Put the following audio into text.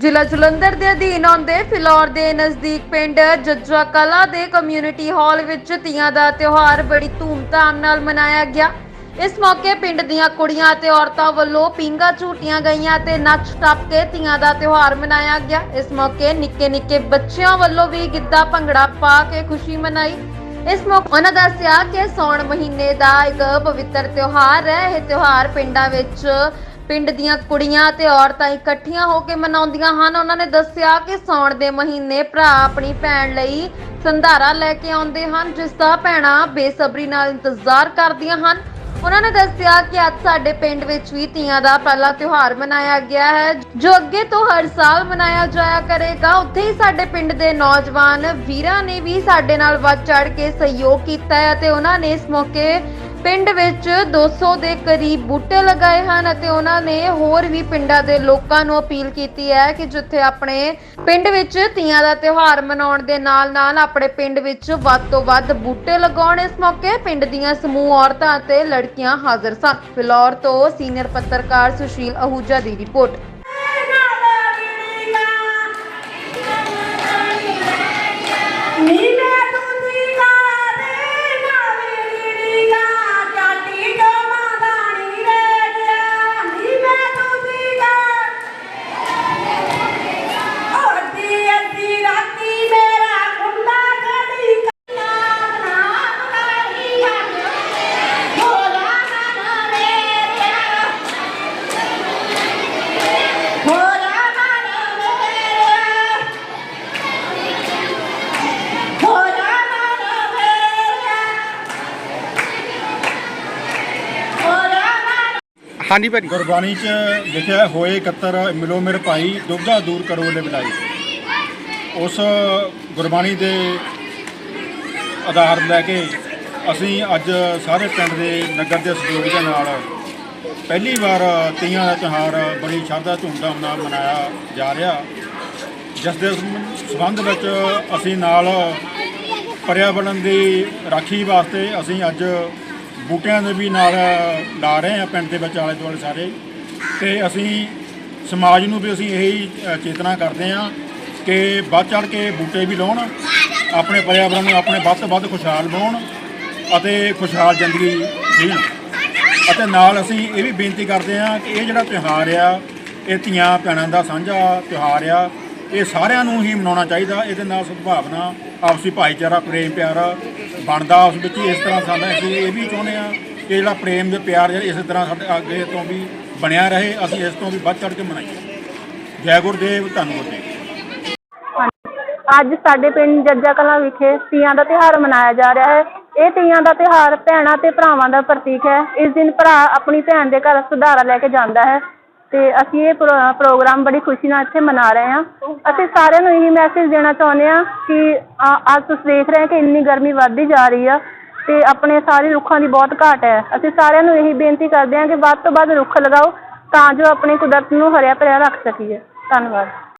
ਜ਼ਿਲ੍ਹਾ ਜਲੰਧਰ ਦੇ ਅਧੀਨ ਆਉਂਦੇ ਫਿਲੌਰ ਦੇ ਨਜ਼ਦੀਕ ਪਿੰਡ ਜੱਜਾ ਕਲਾ ਦੇ ਕਮਿਊਨਿਟੀ ਹਾਲ ਵਿੱਚ ਤੀਆਂ ਦਾ ਤਿਉਹਾਰ ਬੜੀ ਧੂਮਧਾਮ ਨਾਲ ਮਨਾਇਆ ਗਿਆ। ਇਸ ਮੌਕੇ ਪਿੰਡ ਦੀਆਂ ਕੁੜੀਆਂ ਅਤੇ ਔਰਤਾਂ ਵੱਲੋਂ ਪੀਂਘਾਂ ਝੂਟੀਆਂ ਗਈਆਂ ਤੇ ਨੱਚ ਟੱਪ ਕੇ ਤੀਆਂ ਦਾ ਤਿਉਹਾਰ ਮਨਾਇਆ ਗਿਆ। ਇਸ ਮੌਕੇ ਨਿੱਕੇ ਨਿੱਕੇ ਬੱਚਿਆਂ ਵੱਲੋਂ ਵੀ ਗਿੱਧਾ ਭੰਗੜਾ ਪਾ ਕੇ ਖੁਸ਼ੀ ਮਨਾਈ। ਇਸ ਮੌਕੇ ਉਹਨਾਂ ਦੱਸਿਆ ਕਿ ਸੌਣ ਮਹੀਨੇ ਦਾ ਇੱਕ ਪਵਿੱਤਰ ਤਿਉਹਾਰ ਹੈ। ਇਹ ਤਿਉਹਾਰ ਪਿੰਡਾਂ ਵਿੱਚ ਪਿੰਡ ਦੀਆਂ ਕੁੜੀਆਂ ਤੇ ਔਰਤਾਂ ਇਕੱਠੀਆਂ ਹੋ ਕੇ ਮਨਾਉਂਦੀਆਂ ਹਨ। ਉਹਨਾਂ ਨੇ ਦੱਸਿਆ ਕਿ ਸੌਣ ਦੇ ਮਹੀਨੇ ਭਰਾ ਆਪਣੀ ਭੈਣ ਲਈ ਸੰਧਾਰਾ ਲੈ ਕੇ ਆਉਂਦੇ ਹਨ, ਜਿਸ ਦਾ ਭੈਣਾਂ ਬੇਸਬਰੀ ਨਾਲ ਇੰਤਜ਼ਾਰ ਕਰਦੀਆਂ ਹਨ। ਉਹਨਾਂ ਨੇ ਦੱਸਿਆ ਕਿ ਅੱਜ ਸਾਡੇ ਪਿੰਡ ਵਿੱਚ ਵੀ ਤੀਆਂ ਦਾ ਪਹਿਲਾ ਤਿਉਹਾਰ ਮਨਾਇਆ ਗਿਆ ਹੈ, ਜੋ ਅੱਗੇ ਤੋਂ ਹਰ ਸਾਲ ਮਨਾਇਆ ਜਾਇਆ ਕਰੇਗਾ। ਉੱਥੇ ਹੀ ਸਾਡੇ ਪਿੰਡ ਦੇ ਨੌਜਵਾਨ ਵੀਰਾਂ ਨੇ ਵੀ ਸਾਡੇ ਨਾਲ ਵੱਧ ਚੜ ਕੇ ਸਹਿਯੋਗ ਕੀਤਾ ਹੈ ਤੇ ਉਹਨਾਂ ਨੇ ਇਸ ਮੌਕੇ ਪਿੰਡ ਵਿੱਚ 200 ਦੇ ਕਰੀਬ ਬੂਟੇ ਲਗਾਏ ਹਨ ਅਤੇ ਉਹਨਾਂ ਨੇ ਹੋਰ ਵੀ ਪਿੰਡਾਂ ਦੇ ਲੋਕਾਂ ਨੂੰ ਅਪੀਲ ਕੀਤੀ ਹੈ ਕਿ ਜਿੱਥੇ ਆਪਣੇ ਪਿੰਡ ਵਿੱਚ ਤੀਆਂ ਦਾ ਤਿਉਹਾਰ ਮਨਾਉਣ ਦੇ ਨਾਲ-ਨਾਲ ਆਪਣੇ ਪਿੰਡ ਵਿੱਚ ਵੱਧ ਤੋਂ ਵੱਧ ਬੂਟੇ ਲਗਾਉਣ ਇਸ ਮੌਕੇ ਪਿੰਡ ਦੀਆਂ ਸਮੂਹ ਔਰਤਾਂ ਅਤੇ ਲੜਕੀਆਂ ਹਾਜ਼ਰ ਸਨ। ਫਿਲੌਰ ਤੋਂ ਸੀਨੀਅਰ ਪੱਤਰਕਾਰ ਸੁਸ਼ੀਲ ਅਹੂਜਾ ਦੀ ਰਿਪੋਰਟ। ਹਾਂਜੀ ਭਾਜੀ। ਗੁਰਬਾਣੀ ਚ ਲਿਖਿਆ ਹੋਏ ਇਕੱਤਰ, ਮਿਲੋ ਮੇਰੇ ਭਾਈ, ਦੁੱਗਾ ਦੂਰ ਕਰੋ ਲੈ ਬਲਾਈ ਉਸ ਗੁਰਬਾਣੀ ਦੇ ਆਧਾਰ ਲੈ ਕੇ ਅਸੀਂ ਅੱਜ ਸਾਰੇ ਪਿੰਡ ਦੇ ਨਗਰ ਦੇ ਸਹਿਯੋਗ ਦੇ ਨਾਲ ਪਹਿਲੀ ਵਾਰ ਤੀਆਂ ਦਾ ਤਿਉਹਾਰ ਬੜੀ ਸ਼ਰਧਾ, ਧੂਮਧਾਮ ਨਾਲ ਮਨਾਇਆ ਜਾ ਰਿਹਾ। ਜਿਸ ਦੇ ਸੰਬੰਧ ਵਿੱਚ ਅਸੀਂ ਨਾਲ ਪਰਿਆਵਰਣ ਦੀ ਰਾਖੀ ਵਾਸਤੇ ਅਸੀਂ ਅੱਜ ਬੂਟਿਆਂ ਦੇ ਵੀ ਨਾਲ ਲਾ ਰਹੇ ਹਾਂ, ਪਿੰਡ ਦੇ ਵਿੱਚ ਆਲੇ ਦੁਆਲੇ ਸਾਰੇ। ਤੇ ਅਸੀਂ ਸਮਾਜ ਨੂੰ ਵੀ ਅਸੀਂ ਇਹੀ ਚੇਤਨਾ ਕਰਦੇ ਹਾਂ ਕਿ ਵੱਧ ਚੜ ਕੇ ਬੂਟੇ ਵੀ ਲਾਉਣ, ਆਪਣੇ ਪਰਿਆਵਰਣ ਨੂੰ ਆਪਣੇ ਵੱਧ ਤੋਂ ਵੱਧ ਖੁਸ਼ਹਾਲ ਬਣਾਉਣ ਅਤੇ ਖੁਸ਼ਹਾਲ ਜ਼ਿੰਦਗੀ ਜੀਣ। ਅਤੇ ਨਾਲ ਅਸੀਂ ਇਹ ਵੀ ਬੇਨਤੀ ਕਰਦੇ ਹਾਂ ਕਿ ਇਹ ਜਿਹੜਾ ਤਿਉਹਾਰ ਆ, ਇਹ ਧੀਆਂ ਭੈਣਾਂ ਦਾ ਸਾਂਝਾ ਤਿਉਹਾਰ ਆ, ਇਹ ਸਾਰਿਆਂ ਨੂੰ ਹੀ ਮਨਾਉਣਾ ਚਾਹੀਦਾ। ਇਹਦੇ ਨਾਲ ਸਦਭਾਵਨਾ, ਆਪਸੀ ਭਾਈਚਾਰਾ ਪ੍ਰੇਮ ਪਿਆਰ ਬਣਦਾ ਉਸ ਵਿੱਚ ਇਸ ਤਰ੍ਹਾਂ ਸਾਡਾ ਅਸੀਂ ਇਹ ਵੀ ਚਾਹੁੰਦੇ ਹਾਂ ਕਿ ਜਿਹੜਾ ਪ੍ਰੇਮ ਤੇ ਪਿਆਰ ਜਿਹੜਾ ਇਸੇ ਤਰ੍ਹਾਂ ਸਾਡੇ ਅੱਗੇ ਤੋਂ ਵੀ ਬਣਿਆ ਰਹੇ, ਅਸੀਂ ਇਸ ਤੋਂ ਵੀ ਵੱਧ ਚੜ ਕੇ ਮਨਾਈਏ। ਜੈ ਗੁਰਦੇਵ, ਧੰਨ ਗੁਰਦੇਵ। ਅੱਜ ਸਾਡੇ ਪਿੰਡ ਜੱਜਾ ਕਲਾਂ ਵਿਖੇ ਤੀਆਂ ਦਾ ਤਿਉਹਾਰ ਮਨਾਇਆ ਜਾ ਰਿਹਾ ਹੈ। ਇਹ ਤੀਆਂ ਦਾ ਤਿਉਹਾਰ ਭੈਣਾਂ ਤੇ ਭਰਾਵਾਂ ਦਾ ਪ੍ਰਤੀਕ ਹੈ। ਇਸ ਦਿਨ ਭਰਾ ਆਪਣੀ ਭੈਣ ਦੇ ਘਰ ਸੁਧਾਰਾ ਲੈ ਕੇ ਜਾਂਦਾ ਹੈ। ਅਤੇ ਅਸੀਂ ਇਹ ਪ੍ਰੋ- ਪ੍ਰੋਗਰਾਮ ਬੜੀ ਖੁਸ਼ੀ ਨਾਲ ਇੱਥੇ ਮਨਾ ਰਹੇ ਹਾਂ। ਅਸੀਂ ਸਾਰਿਆਂ ਨੂੰ ਇਹੀ ਮੈਸੇਜ ਦੇਣਾ ਚਾਹੁੰਦੇ ਹਾਂ ਕਿ ਅ- ਅੱਜ ਤੁਸੀਂ ਦੇਖ ਰਹੇ ਕਿ ਇੰਨੀ ਗਰਮੀ ਵੱਧਦੀ ਜਾ ਰਹੀ ਆ ਅਤੇ ਆਪਣੇ ਸਾਰੇ ਰੁੱਖਾਂ ਦੀ ਬਹੁਤ ਘਾਟ ਹੈ। ਅਸੀਂ ਸਾਰਿਆਂ ਨੂੰ ਇਹੀ ਬੇਨਤੀ ਕਰਦੇ ਹਾਂ ਕਿ ਵੱਧ ਤੋਂ ਵੱਧ ਰੁੱਖ ਲਗਾਓ ਤਾਂ ਜੋ ਆਪਣੀ ਕੁਦਰਤ ਨੂੰ ਹਰਿਆ ਭਰਿਆ ਰੱਖ ਸਕੀਏ। ਧੰਨਵਾਦ।